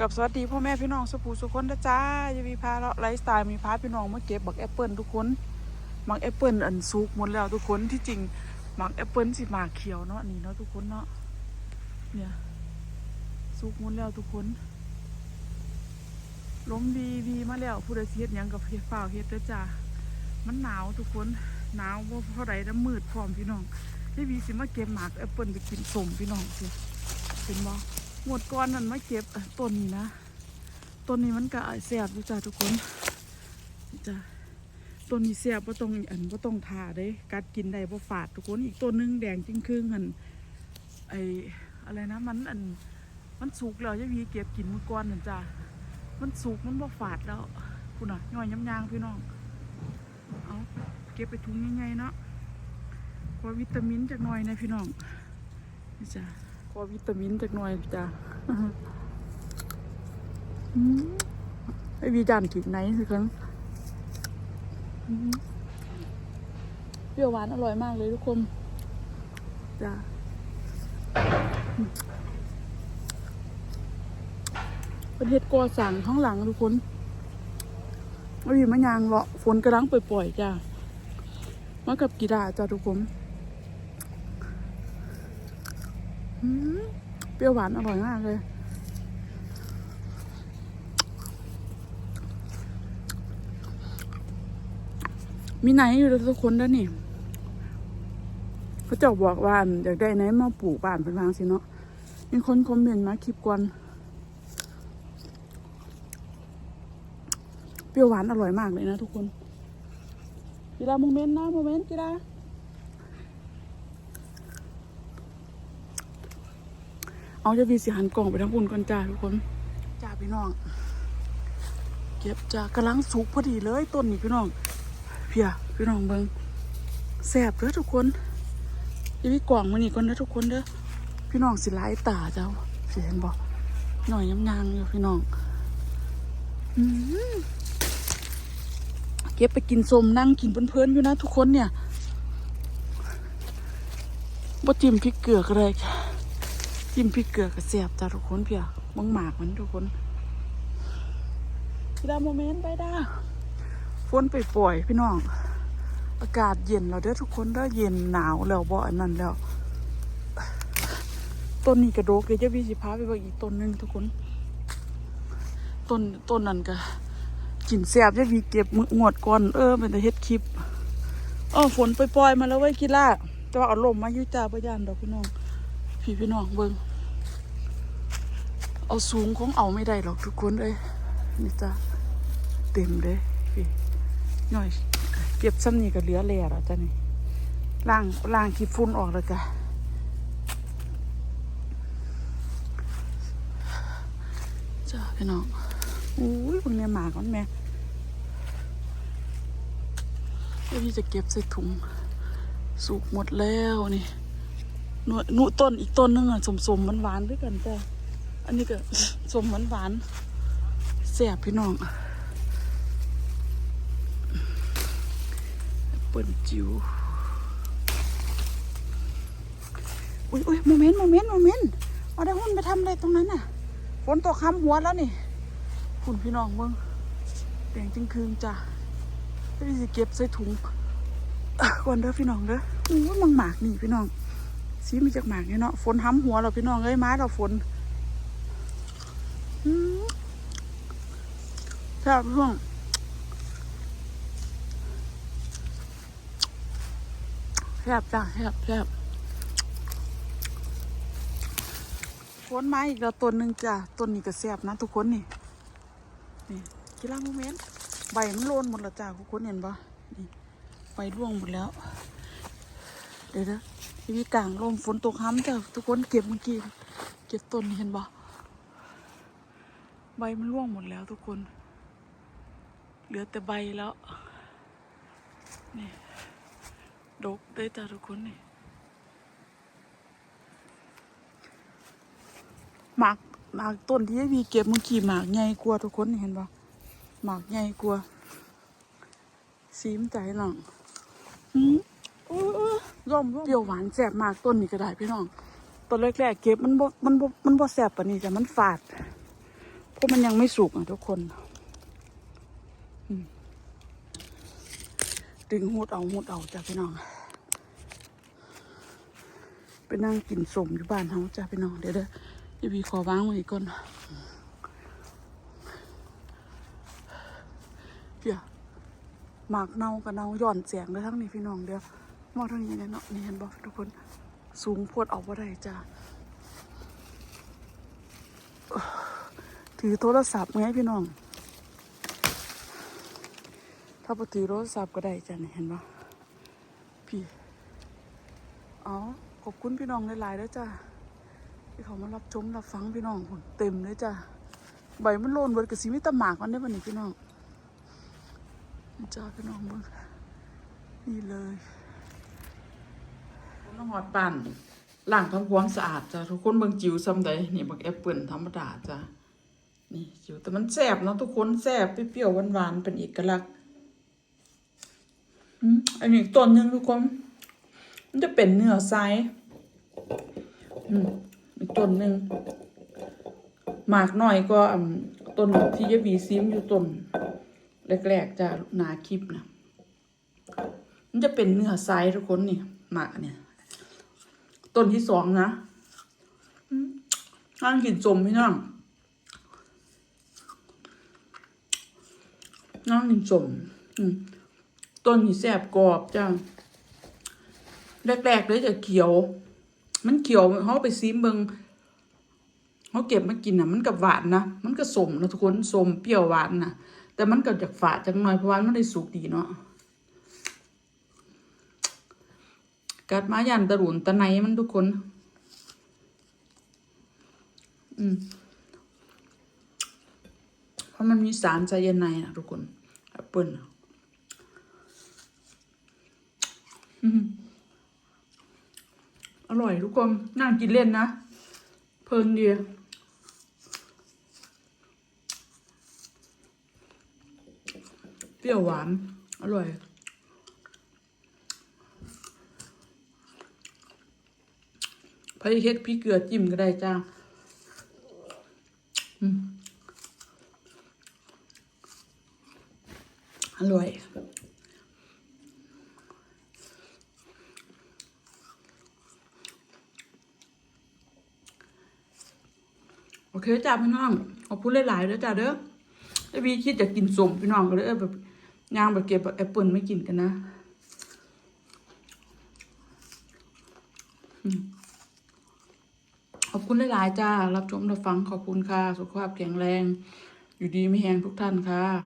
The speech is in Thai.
กับสวัสดีพ่อแม่พี่น้องสุภูสุคนนะจ้าจะมีพาเราะไลฟ์สไตล์มีพาพี่น้องมาเก็บบักแอปเปิลทุกคนบักแอปเปิลอันสุกหมดแล้วทุกคนที่จริงบักแอปเปิลสิหมากเขียวเนาะนี่เนาะทุกคนเนาะเนี่ยสุกหมดแล้วทุกคนล้มวีวีมาแล้วผู้ใดสิเฮ็ดยังกับเฮ็ดเปล่าเฮ็ดเด้อจ้ามันหนาวทุกคนหนาวว่าเท่าไรแล้วมืดพร้อมพี่น้องที่วีสิมาเก็บหมากแอปเปิลไปกินสมพี่น้องสิเป็นบ่ หมดก้อนนั่นมาเก็บต้นนี้นะต้นนี้มันก็แสบอยู่จ้าทุกคนจ้าต้นนี้แสบบ่ต้องอันบ่ต้องทาเด้กัดกินได้บ่ฝาดทุกคนอีกต้นหนึงแดงจริงครึ่งหันไออะไรนะมันอันมันสุกแล้วยายวีเก็บกินมือก่อนนั่นจ้ามันสุกมันบ่ฝาดแล้วคุณน่ะย่อยย้ำยางพี่น้องเอาเก็บไปถุงใหญ่ๆเนาะเพราะวิตามินจากหน่อยนะพี่น้องนี่จ้า อวิตามินจากหน่อยจ้ะอืมไอวีจานกินไหนสิครับอืมเปรี้ยวหวานอร่อยมากเลยทุกคนจ้ะป็นเห็ดกอสั่งข้างหลังทุกคนไอวีมะยางเลาะฝนกระลังปล่อยๆจ้ะมากับกีฬาจ้ะทุกคน อืม เปรี้ยวหวานอร่อยมากเลย มีไหนอยู่ทุกคนแล้วนี่ เขาจ้าบอกว่าอยากได้ไหนมาปลูกบ้านเป็นวางสิเนาะ มีคนคอมเมนต์มาคลิปก่อนเปรี้ยวหวานอร่อยมากเลยนะทุกคนกีฬาโมเมนต์นะโมเมนต์กีฬา เอาจะวีสิหันกล่องไปทั้งปุ่นก่อนจ้าทุกคนจ้าพี่น้อง เก็บจ้ากำลังสุกพอดีเลยต้นนี้พี่น้องเพียพี่น้องเบิงแสบเด้อทุกคนจะมีกล่องมานี่ก่อนนะทุกคนเด้อพี่น้องสิไล่ตาเจ้าสิเห็นบอกหน่อยยำยางอยู่พี่น้องเก็บไปกินสมนั่งกินเพลินๆอยู่นะทุกคนเนี่ยบ่จิ้มพริกเกลือก็ได้ค่ะ จิ้มพริกเกลือกับเสียบจ้าทุกคนเพียมังหมากมันทุกคนพี่ดาโมเมนต์ไปด้าฝนไปปล่อยพี่น้อง อากาศเย็นแล้วเด้อทุกคนเด้อเย็นหนาวแล้วบ่อันนั้นแล้ว ต้นนี้กระโดกเดี๋ยวจะวิสิพาไปบิ่งอีกต้นหนึงทุกคน ต้นต้นนั้นก็กินแสบจะวีเก็บมืองวดก่อนเออเป็นแต่เฮ็ดคลิปเออฝนไปปล่อยมาแล้วไว้ยกีฬาแต่ว่าเอาลมมายู่จ้าพยานดอกพี่น้อง พี่พี่น้องเบิงเอาสูงคงเอาไม่ได้หรอกทุกคนเลยนี่จ้ะเต็มเลยพี่หน่อยเก็บซ้ำนี่ก็เหลือแหล่แล้วจ้ะนี่ล้างล้างขี้ฝุ่นออกแล้วจ้ะจ้าพี่น้องอุ้ยพวกเนี้ยหมาก่อนแม่เดี๋ยวพี่จะเก็บใส่ถุงสุกหมดแล้วนี่ หนูหนูต้นอีกต้นนึงอะสมสมหวานหวานด้วยกันแต่ อันนี้ก็สมหวานหวานแซ่บพี่น้องเปิ่นจิ๋วอุ้ยอุ้ยโมเมนต์โมเมนต์โมเมนต์เอาได้หุ้นไปทำอะไรตรงนั้นน่ะฝนตกค้ำหัวแล้วนี่คุณพี่น้องเบิ่งแดงจริงคืนจ้ะจะไปสิเก็บใส่ถุงก่อนเด้อพี่น้องเด้ออู้ยมังหมากนี่พี่น้อง สีมีจากหมากเนี่ยเนาะฝนห้ำหัวเราพี่น้องเอ้ยไม้เราฝนแซ่บพี่น้องแซ่บจ้าแซ่บแซ่บฝนไม้อีกแล้วต้นหนึ่งจ้าต้นนี้ก็แซ่บนะทุกคนนี่นี่กีฬาโมเมนต์ใบมันโลนหมดแล้วจ้าทุกคนเห็นปะนี่ใบร่วงหมดแล้ว เดี๋ยวนะ ทีวีกลางลมฝนตกห้ำจ้ะทุกคนเก็บเมื่อกี้เก็บต้นเห็นปะใบมันร่วงหมดแล้วทุกคน เหลือแต่ใบแล้ว นี่ ดกได้จ้ะทุกคนนี่หมากหมากต้นที่วีเก็บเมื่อกี้หมากใหญ่กว่าทุกคนเห็นปะหมากใหญ่กว่าสีมใจหลังอืมอื้อ ร่มเปรี้ยวหวานแซ่บมากต้นนี้ก็ได้พี่น้องต้นแรกๆเก็บมันบ่มันบ่มันบ่แซ่บปานนี้จ้ะมันฝาดเพราะมันยังไม่สุกอะทุกคนดึงหูดเอาหูดเอาจ้ะพี่น้องไปนั่งกินสมอยู่บ้านเขาจ้ะพี่น้องเดี๋ยวเด้อพี่บีขอวางไว้ก่อนเพี่ยวหมากเน่ากับเน่าย่อนเสียงเลยทั้งนี้พี่น้องเดี๋ยว มองทางนี้เนี่ยเนาะนี่เห็นบอกทุกคนสูงโพดเอาบ่าได้จ้ะถือโทรศัพท์ไงพี่น้อง ถ้าพอถือโทรศัพท์ก็ได้จ้ะนี่เห็นปะพี่อ๋อขอบคุณพี่น้องหลายๆแล้วจ้ะที่เขามารับชมรับฟังพี่น้องผมเต็มเลยจ้ะใบมันโลนเบิดกับสีมิตรหมากมันได้ปะนี่พี่น้องจ้าพี่น้องมึงนี่เลย น้องหอดปั่นล้างทำความสะอาดจ้ะทุกคนเบิ่งจิ๋วซ้ำใดนี่บักแอปเปิลธรรมดาจ้ะนี่จิ๋วแต่มันแซ่บเนาะทุกคนแซ่บเปรี้ยวๆหวานๆเป็นเอกลักษณ์อืมอันนี้อีกต้นหนึ่งทุกคนมันจะเป็นเนื้อไซส์อืมอีกต้นหนึ่งหมากหน่อยก็อืมต้นที่ยายบีซิมอยู่ต้นแรกๆจะหนาคลิปนะมันจะเป็นเนื้อไซส์ทุกคนนี่หมากเนี่ย ต้นที่สองนะนั่งกินจมพี่น้องน้องหนึ่งสมอืมต้นนี่แสบกรอบจ้าแรกๆเลยจะเขียว มันเขียวเขาไปซีมเบิงเขาเก็บมากินอะมันกับหวานนะมันก็สมนะทุกคนสมเปรี้ยวหวานนะแต่มันก็จากฝาดจังหน่อยเพราะว่ามันได้สุกดีเนาะ กัดมายันตะรุนตะไนมันทุกคน อืม เพราะมันมีสารไซยาไนด์นะทุกคนแอปเปิลน่ะอืมอร่อยทุกคนนั่งกินเล่นนะ เพลินดีเปรี้ยวหวาน อร่อย พริกเฮ็ดพริกเกลือจิ้มก็ได้จ้าอร่อยโอเคจ้าพี่น้องขอบคุณหลายๆเด้อจ้าเด้อไอวีคิดจะกินสมพี่น้องก็เลยเอแบบย่างแบบเก็บแอปเปิลไม่กินกันนะ อืม อบคุณหลาย ๆ จ้า รับชมรับฟังขอบคุณค่ะ สุขภาพแข็งแรง อยู่ดีไม่แห้งทุกท่านค่ะ